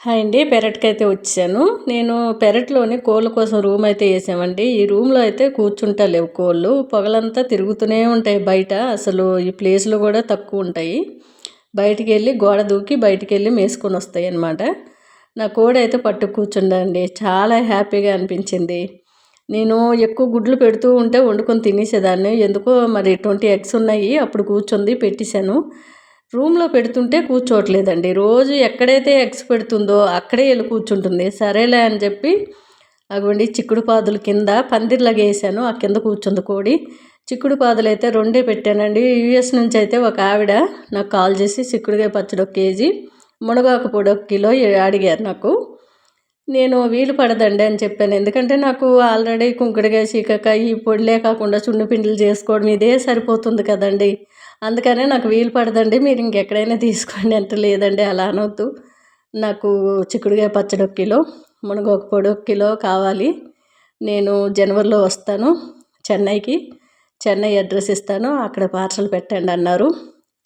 Hi అండి పెరట్కి అయితే వచ్చాను. నేను పెరట్లోని కోళ్ళ కోసం రూమ్ అయితే వేసామండి. ఈ రూమ్లో అయితే కూర్చుంటా లేవు కోళ్ళు. పొగలంతా తిరుగుతూనే ఉంటాయి బయట. అసలు ఈ ప్లేస్లో కూడా తక్కువ ఉంటాయి. బయటికి వెళ్ళి గోడ దూకి బయటికి వెళ్ళి మేసుకొని వస్తాయి అన్నమాట నా కోడి అయితే పట్టు కూర్చుండండి చాలా హ్యాపీగా అనిపించింది. నేను ఎక్కువ గుడ్లు పెడుతూ ఉంటే వండుకొని తినేసేదాన్ని. ఎందుకో మరి ట్వంటీ ఎగ్స్ ఉన్నాయి. అప్పుడు కూర్చుంది పెట్టేశాను. రూమ్లో పెడుతుంటే కూర్చోవట్లేదండి. రోజు ఎక్కడైతే ఎగ్స్ పెడుతుందో అక్కడే వెళ్ళి కూర్చుంటుంది. సరేలే అని చెప్పి అగోండి చిక్కుడు పాదుల కింద పందిర్లాగా వేసాను ఆ కింద కూర్చుంది కోడి. చిక్కుడు పాదులు అయితే రెండే పెట్టానండి. యూఎస్ నుంచి అయితే ఒక ఆవిడ నాకు కాల్ చేసి చిక్కుడుకాయ పచ్చడి ఒక కేజీ మునగాకు పొడి ఒక కిలో అడిగారు నాకు. నేను వీలు పడదండి అని చెప్పాను. ఎందుకంటే నాకు ఆల్రెడీ కుంకుడుకాయ చీకకాయ ఈ పొడిలే కాకుండా చున్నిపిండిలు చేసుకోవడం ఇదే సరిపోతుంది కదండి. అందుకనే నాకు వీలు పడదండి. మీరు ఇంకెక్కడైనా తీసుకోండి. ఎంత లేదండి. అలా అనొద్దు. నాకు చిక్కుడుకాయ పచ్చడి ఒక కిలో మునగొక పొడి ఒక కిలో కావాలి. నేను జనవరిలో వస్తాను చెన్నైకి. చెన్నై అడ్రస్ ఇస్తాను. అక్కడ పార్సల్ పెట్టండి అన్నారు.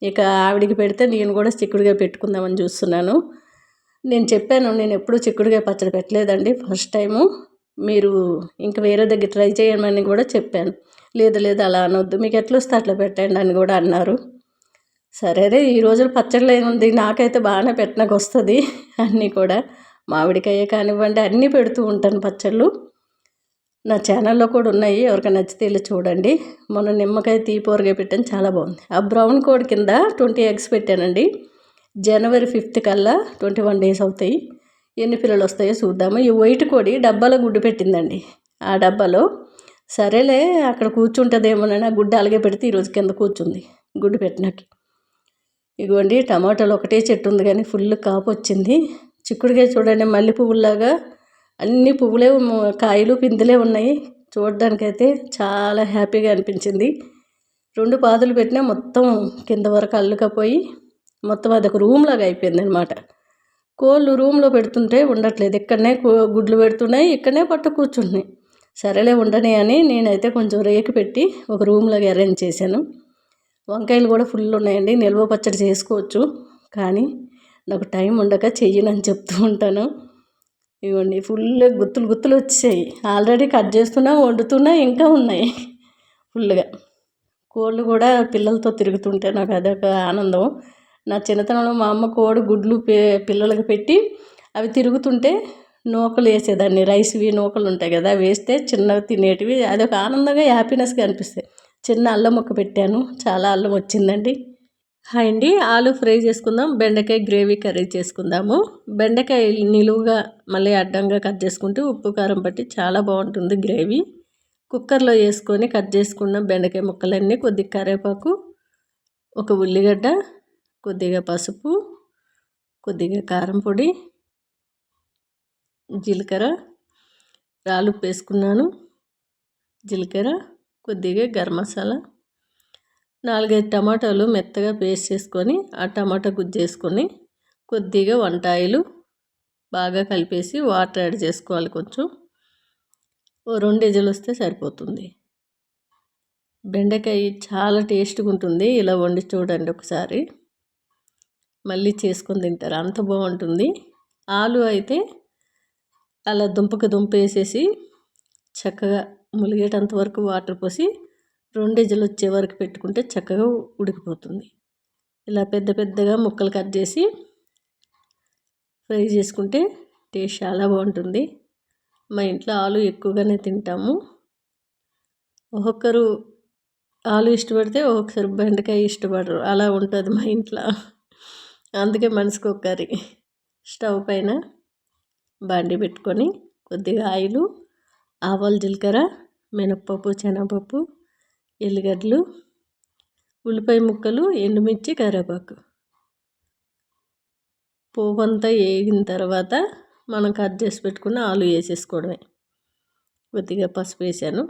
ఇక ఆవిడికి పెడితే నేను కూడా చిక్కుడుగా పెట్టుకుందామని చూస్తున్నాను. నేను చెప్పాను నేను ఎప్పుడు చిక్కుడుకాయ పచ్చడి పెట్టలేదండి ఫస్ట్ టైము. మీరు ఇంకా వేరే దగ్గర ట్రై చేయమని కూడా చెప్పాను. లేదు లేదు అలా అనొద్దు. మీకు ఎట్లా వస్తే అట్లా పెట్టండి అని కూడా అన్నారు. సరేరే ఈ రోజులు పచ్చళ్ళు ఏముంది? నాకైతే బాగానే పెట్టడానికి వస్తుంది అన్నీ కూడా. మామిడికాయ కానివ్వండి అన్నీ పెడుతూ ఉంటాను పచ్చళ్ళు. నా ఛానల్లో కూడా ఉన్నాయి. ఎవరికైనా నచ్చితే వెళ్ళి చూడండి. మొన్న నిమ్మకాయ తీపోరగా పెట్టాను చాలా బాగుంది. ఆ బ్రౌన్ కోడ్ కింద ట్వంటీ ఎగ్స్ పెట్టానండి. జనవరి ఫిఫ్త్ కల్లా ట్వంటీ వన్ డేస్ అవుతాయి. ఎన్ని పిల్లలు వస్తాయో చూద్దాము. ఈ వైట్ కోడి డబ్బాలో గుడ్డు పెట్టిందండి. ఆ డబ్బాలో సరేలే అక్కడ కూర్చుంటుందేమోనని ఆ గుడ్డ అలాగే పెడితే ఈరోజు కింద కూర్చుంది గుడ్డు పెట్టినాకి ఇగోండి టమాటాలు ఒకటే చెట్టు ఉంది కానీ ఫుల్ కాపు వచ్చింది. చిక్కుడుకాయ చూడండి మల్లె పువ్వులాగా అన్ని పువ్వులే కాయలు పిందులే ఉన్నాయి. చూడడానికైతే చాలా హ్యాపీగా అనిపించింది. రెండు పాదులు పెట్టినా మొత్తం కింద వరకు అల్లుకపోయి మొత్తం అదొక రూమ్ లాగా అయిపోయింది అనమాట కోళ్ళు రూమ్లో పెడుతుంటే ఉండట్లేదు. ఇక్కడనే గుడ్లు పెడుతున్నాయి ఇక్కడనే పట్టు కూర్చుంటున్నాయి సరేలే ఉండని అని నేనైతే కొంచెం రేకు పెట్టి ఒక రూమ్లోకి అరేంజ్ చేశాను. వంకాయలు కూడా ఫుల్ ఉన్నాయండి. నిల్వ పచ్చడి చేసుకోవచ్చు. కానీ నాకు టైం ఉండక చెయ్యనని చెప్తూ ఉంటాను. ఇవ్వండి ఫుల్ గుత్తులు గుత్తులు వచ్చాయి ఆల్రెడీ కట్ చేస్తున్నా వండుతున్నా ఇంకా ఉన్నాయి. ఫుల్గా కోళ్ళు కూడా పిల్లలతో తిరుగుతుంటే నాకు అదొక ఆనందం. నా చిన్నతనంలో మా అమ్మ కోడి గుడ్లు పిల్లలకు పెట్టి అవి తిరుగుతుంటే నూకలు వేసేదాన్ని. రైస్వి నూకలు ఉంటాయి కదా వేస్తే చిన్నవి తినేటివి. అది ఒక ఆనందంగా హ్యాపీనెస్గా అనిపిస్తాయి. చిన్న అల్లం ముక్క పెట్టాను. చాలా అల్లం వచ్చిందండి. హాయ్ అండి. ఆలు ఫ్రై చేసుకుందాం. బెండకాయ గ్రేవీ కర్రీ చేసుకుందాము. బెండకాయ నిలువుగా మళ్ళీ అడ్డంగా కట్ చేసుకుంటే ఉప్పు కారం పట్టి చాలా బాగుంటుంది గ్రేవీ. కుక్కర్లో వేసుకొని కట్ చేసుకున్న బెండకాయ ముక్కలన్నీ కొద్దిగా కరివేపాకు ఒక ఉల్లిగడ్డ కొద్దిగా పసుపు కొద్దిగా కారం పొడి జీలకర్ర రాలుప్పు వేసుకున్నాను జీలకర్ర కొద్దిగా గరం మసాలా నాలుగైదు టమాటాలు మెత్తగా పేస్ట్ చేసుకొని ఆ టమాటా గుజ్జేసుకొని కొద్దిగా వంటాయిలు బాగా కలిపేసి వాటర్ యాడ్ చేసుకోవాలి కొంచెం. ఓ రెండు ఎజలు వస్తే సరిపోతుంది. బెండకాయ చాలా టేస్ట్గా ఉంటుంది. ఇలా వండి చూడండి ఒకసారి. మళ్ళీ చేసుకొని తింటారు. అంత బాగుంటుంది. ఆలు అయితే అలా దుంపకి దుంప వేసేసి చక్కగా ములిగేటంత వరకు వాటర్ పోసి రెండు ఇజలు వచ్చే వరకు పెట్టుకుంటే చక్కగా ఉడికిపోతుంది. ఇలా పెద్ద పెద్దగా ముక్కలు కట్ చేసి ఫ్రై చేసుకుంటే టేస్ట్ చాలా బాగుంటుంది. మా ఇంట్లో ఆలు ఎక్కువగానే తింటాము. ఒక్కొక్కరు ఆలు ఇష్టపడితే ఒక్కొక్కసారి బెండకాయ ఇష్టపడరు. అలా ఉంటుంది మా ఇంట్లో. అందుకే మనసుకు కర్రీ. స్టవ్ పైన బాండి పెట్టుకొని కొద్దిగా ఆయిలు ఆవాలు జీలకర్ర మినప్పప్పు శనగపప్పు ఎల్లిగడ్డలు ఉల్లిపాయ ముక్కలు ఎండుమిర్చి కరివేపాకు. పోపు అంతా వేగిన తర్వాత మనం కట్ చేసి పెట్టుకున్న ఆలు వేసేసుకోవడమే. కొద్దిగా పసుపు వేసాను.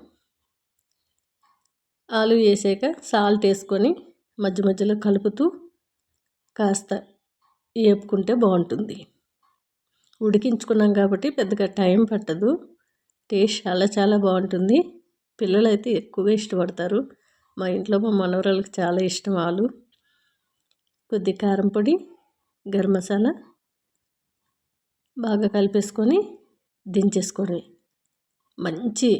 ఆలు వేసాక సాల్ట్ వేసుకొని మధ్య మధ్యలో కలుపుతూ కాస్త వేపుకుంటే బాగుంటుంది. ఉడికించుకున్నాం కాబట్టి పెద్దగా టైం పట్టదు. టేస్ట్ చాలా చాలా బాగుంటుంది. పిల్లలు అయితే ఎక్కువగా ఇష్టపడతారు. మా ఇంట్లో మా మనవరాలకు చాలా ఇష్టం ఆలు. కొద్ది కారం పొడి గరం మసాలా బాగా కలిపేసుకొని దించేసుకొని మంచి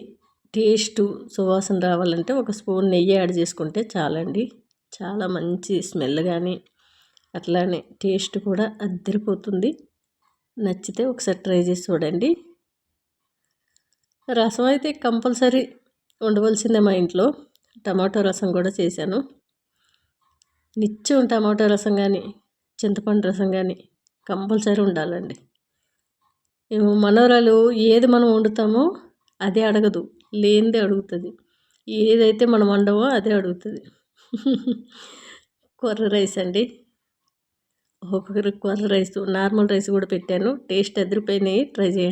టేస్ట్ సువాసన రావాలంటే ఒక స్పూన్ నెయ్యి యాడ్ చేసుకుంటే చాలండి. చాలా మంచి స్మెల్ కానీ అట్లానే టేస్ట్ కూడా అద్దరిపోతుంది. నచ్చితే ఒకసారి ట్రై చేసి చూడండి. రసం అయితే కంపల్సరీ ఉండవలసిందే మా ఇంట్లో. టమాటో రసం కూడా చేశాను. నిత్యం టమాటో రసం కానీ చింతపండు రసం కానీ కంపల్సరీ ఉండాలండి. మనవరాలు ఏది మనం వండుతామో అదే అడగదు. లేనిదే అడుగుతుంది. ఏదైతే మనం వండమో అదే అడుగుతుంది. కొర్ర రైస్ అండి. ఒక్కొక్కరికి రైస్ నార్మల్ రైస్ కూడా పెట్టాను. టేస్ట్ ఎదిరిపోయినాయి ట్రై చేయండి.